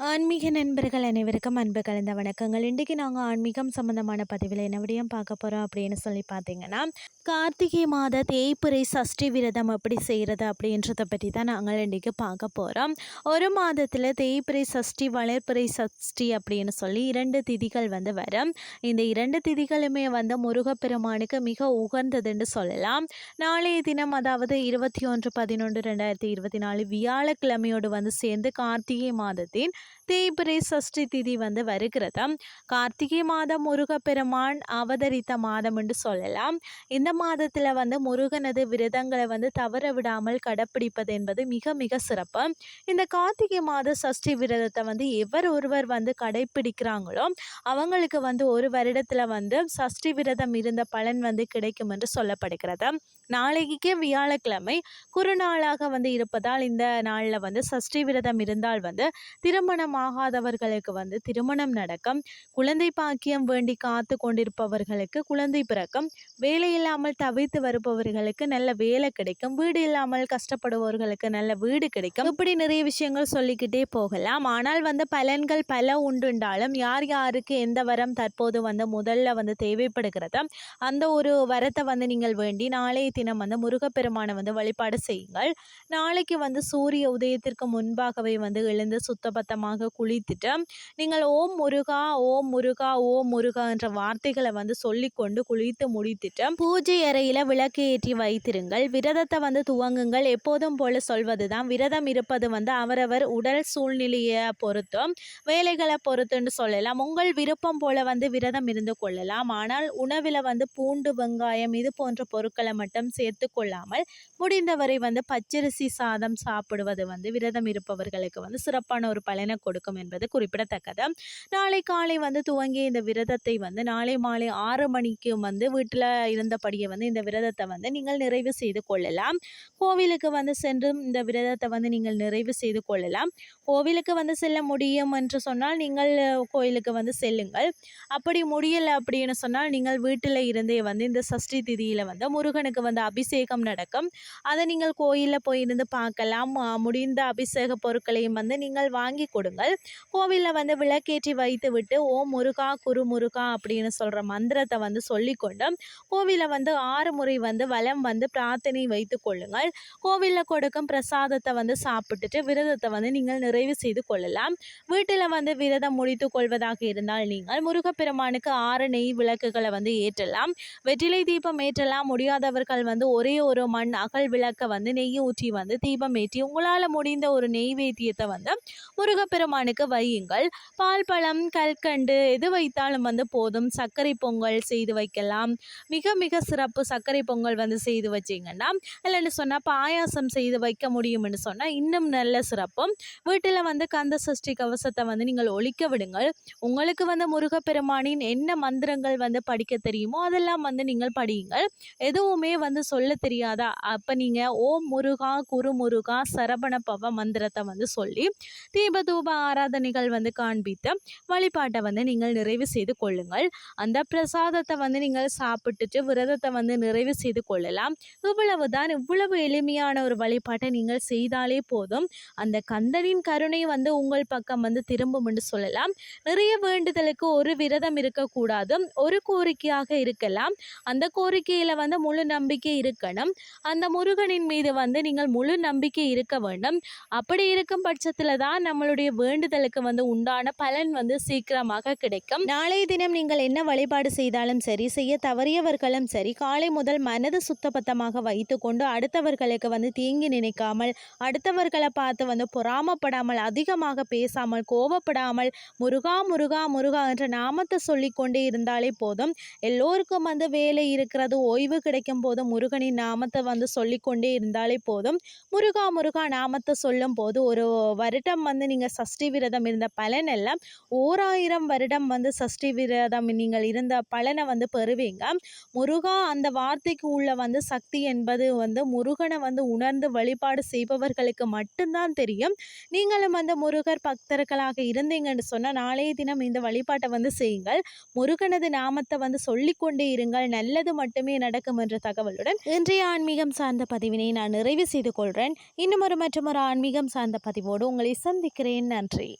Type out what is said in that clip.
ஆன்மீக நண்பர்கள் அனைவருக்கும் அன்பு கலந்த வணக்கங்கள். இன்றைக்கி நாங்கள் ஆன்மீகம் சம்மந்தமான பதிவில் என்ன விடயம் பார்க்க போகிறோம் அப்படின்னு சொல்லி பார்த்தீங்கன்னா கார்த்திகை மாத தேய்பிறை சஷ்டி விரதம் எப்படி செய்கிறது அப்படின்றத பற்றி தான் நாங்கள் இன்றைக்கி பார்க்க போகிறோம் ஒரு மாதத்தில் தேய்பிறை சஷ்டி வளர்ப்பிறை சஷ்டி அப்படின்னு சொல்லி இரண்டு திதிகள் வந்து வரும். இந்த இரண்டு திதிகளுமே வந்து முருகப்பெருமானுக்கு மிக உகந்ததுன்னு சொல்லலாம். நாளைய தினம் அதாவது இருபத்தி ஒன்று பதினொன்று ரெண்டாயிரத்தி இருபத்தி நாலு வியாழக்கிழமையோடு வந்து சேர்ந்து கார்த்திகை மாதத்தின் தேய்பிரை சஷ்டி திதி வந்து வருகிறது? கார்த்திகை மாதம் முருகப்பெருமான் அவதரித்த மாதம் என்று சொல்லலாம். இந்த மாதத்தில் வந்து முருகனது விரதங்களை வந்து தவற விடாமல் கடைப்பிடிப்பது என்பது மிக மிக சிறப்பு. இந்த கார்த்திகை மாத சஷ்டி விரதத்தை வந்து எவர் ஒருவர் வந்து கடைப்பிடிக்கிறாங்களோ அவங்களுக்கு வந்து ஒரு வருடத்தில் வந்து சஷ்டி விரதம் இருந்த பலன் வந்து கிடைக்கும் என்று சொல்லப்படுகிறது. நாளைக்கு வியாழக்கிழமை குறுநாளாக வந்து இருப்பதால் இந்த நாளில் வந்து சஷ்டி விரதம் இருந்தால் வந்து திருமணம் ஆகாதவர்களுக்கு வந்து திருமணம் நடக்கும். குழந்தை பாக்கியம் வேண்டி காத்து கொண்டிருப்பவர்களுக்கு குழந்தை பிறக்கும். வேலை இல்லாமல் தவித்து வருபவர்களுக்கு நல்ல வேலை கிடைக்கும். வீடு இல்லாமல் கஷ்டப்படுபவர்களுக்கு நல்ல வீடு கிடைக்கும். இப்படி நிறைய விஷயங்கள் சொல்லிக்கிட்டே போகலாம். ஆனால் வந்து பலன்கள் பல உண்டுண்டாலும் யார் யாருக்கு எந்த வரம் தற்போது வந்து முதல்ல வந்து தேவைப்படுகிறதோ அந்த ஒரு வரத்தை வந்து நீங்கள் வேண்டி நாளை தினம் வந்து முருகப்பெருமானை வந்து வழிபாடு செய்யுங்கள். நாளைக்கு வந்து சூரிய உதயத்திற்கு முன்பாகவே வந்து எழுந்து சுத்தபத்தமாக குளித்துட்டு நீங்கள் ஓம் முருகா ஓம் முருகா ஓம் முருகா என்ற வார்த்தைகளை வந்து சொல்லிக்கொண்டு குளித்து முடித்துட்டு பூஜை அறையில் விளக்கு ஏற்றி வைத்திருங்கள். விரதத்தை வந்து துவங்குங்கள். எப்போதும் போல சொல்வது தான் விரதம் இருப்பது வந்து அவரவர் உடல் சூழ்நிலையை பொறுத்தும் வேலைகளை பொறுத்துன்னு சொல்லலாம். உங்கள் விருப்பம் போல வந்து விரதம் இருந்து கொள்ளலாம். ஆனால் உணவில் வந்து பூண்டு வெங்காயம் இது போன்ற பொருட்களை மட்டும் சேர்த்து கொள்ளாமல் முடிந்தவரை வந்து பச்சரிசி சாதம் சாப்பிடுவது வந்து விரதம் இருப்பவர்களுக்கு வந்து சிறப்பான ஒரு பலனை கொடுக்கும் என்பது குறிப்பிடத்தக்கது. நாளை காலை வந்து துவங்கிய இந்த விரதத்தை வந்து நாளை மாலை ஆறு மணிக்கு வந்து வீட்டில் இருந்தபடியே வந்து இந்த விரதத்தை வந்து நீங்கள் நிறைவு செய்து கொள்ளலாம். கோவிலுக்கு வந்து சென்று இந்த விரதத்தை வந்து நீங்கள் நிறைவு செய்து கொள்ளலாம். கோவிலுக்கு வந்து செல்ல முடியும் என்று சொன்னால் நீங்கள் கோயிலுக்கு வந்து செல்லுங்கள். அப்படி முடியலை அப்படின்னு சொன்னால் நீங்கள் வீட்டில் இருந்தே வந்து இந்த சஷ்டி திதியில் வந்து முருகனுக்கு வந்து அபிஷேகம் நடக்கும். அதை நீங்கள் கோயிலில் போயிருந்து பார்க்கலாம். முடிந்த அபிஷேக பொருட்களையும் வந்து நீங்கள் வாங்கி கொடுங்கள். கோவிலில் வந்து விளக்கேற்றி வைத்து விட்டு ஓம் முருகா குரு முருகா அப்படின்னு சொல்கிற மந்திரத்தை வந்து சொல்லிக்கொண்டு கோவிலில் வந்து ஆறு முறை வந்து வலம் வந்து பிரார்த்தனை வைத்து கொள்ளுங்கள். கோவிலில் கொடுக்கும் பிரசாதத்தை வந்து சாப்பிட்டுட்டு விரதத்தை வந்து நீங்கள் நிறைவு செய்து கொள்ளலாம். வீட்டில் வந்து விரதம் முடித்து கொள்வதாக இருந்தால் நீங்கள் முருகப்பெருமானுக்கு ஆறு நெய் விளக்குகளை வந்து ஏற்றலாம். வெற்றிலை தீபம் ஏற்றலாம். முடியாதவர்கள் வந்து ஒரே ஒரு மண் அகல் விளக்கை வந்து நெய் ஊற்றி வந்து தீபம் ஏற்றி உங்களால் முடிந்த ஒரு நெய்வேத்தியத்தை வந்து முருகப்பெருமானுக்கு வையுங்கள். பால் பழம் கல்கண்டு எது வைத்தாலும் வந்து போதும். சர்க்கரை பொங்கல் செய்து வைக்கலாம். மிக மிக சிறப்பு சர்க்கரை பொங்கல் வந்து செய்து வச்சிங்கன்னா இல்லைன்னு சொன்னால் பாயாசம் செய்து வைக்க முடியும்னு சொன்னால் இன்னும் நல்ல சிறப்பும். வீட்டில் வந்து கந்த சஷ்டி கவசத்தை வந்து நீங்கள் ஒழிக்க விடுங்கள். உங்களுக்கு வந்து முருகப்பெருமானின் என்ன மந்திரங்கள் வந்து படிக்க தெரியுமோ அதெல்லாம் வந்து நீங்கள் படியுங்கள். எதுவுமே வந்து சொல்ல தெரியாதா? அப்போ நீங்கள் ஓம் முருகா குரு முருகா சரபண பவ மந்திரத்தை வந்து சொல்லி தீபதூப ஆராதனைகள் வந்து காண்பித்து வழிபாட்டை வந்து நீங்கள் நிறைவு செய்து கொள்ளுங்கள். அந்த பிரசாதத்தை வந்து நீங்கள் சாப்பிட்டுட்டு விரதத்தை வந்து நிறைவு செய்து கொள்ளலாம். இவ்வளவு தான் இவ்வளவு எளிமையான ஒரு வழிபாட்டை நீங்கள் செய்தாலே போதும். அந்த கந்தனின் கருணை வந்து உங்கள் பக்கம் வந்து திரும்பும் என்று சொல்லலாம். நிறைய வேண்டுதலுக்கு ஒரு விரதம் இருக்கக்கூடாது. ஒரு கோரிக்கையாக இருக்கலாம். அந்த கோரிக்கையில் வந்து முழு நம்பிக்கை இருக்கணும். அந்த முருகனின் மீது வந்து நீங்கள் முழு நம்பிக்கை இருக்க வேண்டும். அப்படி இருக்கும் பட்சத்தில் தான் நம்மளுடைய வேண்டுதலுக்கு வந்து உண்டான பலன் வந்து சீக்கிரமாக கிடைக்கும். நாளைய தினம் நீங்கள் என்ன வழிபாடு செய்தாலும் சரி செய்ய தவறியவர்களும் சரி காலை முதல் மனது சுத்தபத்தமாக வைத்துக்கொண்டு அடுத்தவர்களுக்கு வந்து தீங்கி நினைக்காமல் அடுத்தவர்களை பார்த்து வந்து பொறாமப்படாமல் அதிகமாக பேசாமல் கோபப்படாமல் முருகா முருகா முருகா என்ற நாமத்தை சொல்லிக்கொண்டே இருந்தாலே போதும். எல்லோருக்கும் வந்து வேலை இருக்கிறது ஓய்வு கிடைக்கும் போது முருகனின் நாமத்தை வந்து சொல்லிக்கொண்டே இருந்தாலே போதும். முருகா முருகா நாமத்தை சொல்லும் போது ஒரு வருடம் வந்து நீங்கள் சஷ்டி விரதம் இருந்த பலன் எல்லாம் ஓராயிரம் வருடம் வந்து சஷ்டி விரதம் நீங்கள் இருந்த பலனை வந்து பெறுவீங்க. முருகா அந்த வார்த்தைக்கு உள்ள வந்து சக்தி என்பது வந்து முருகனை வந்து உணர்ந்து வழிபாடு செய்பவர்களுக்கு மட்டும்தான் தெரியும். நீங்களும் வந்து முருகர் பக்தர்களாக இருந்தீங்கன்னு சொன்னால் நாளைய தினம் இந்த வழிபாட்டை வந்து செய்யுங்கள். முருகனது நாமத்தை வந்து சொல்லிக்கொண்டே இருங்கள். நல்லது மட்டுமே நடக்கும் என்ற தகவலுடன் இன்றைய ஆன்மீகம் சார்ந்த பதிவினை நான் நிறைவு செய்து கொள்கிறேன் இன்னும் ஒரு மற்றும் ஒரு ஆன்மீகம் சார்ந்த பதிவோடு உங்களை சந்திக்கிறேன். நன்றி.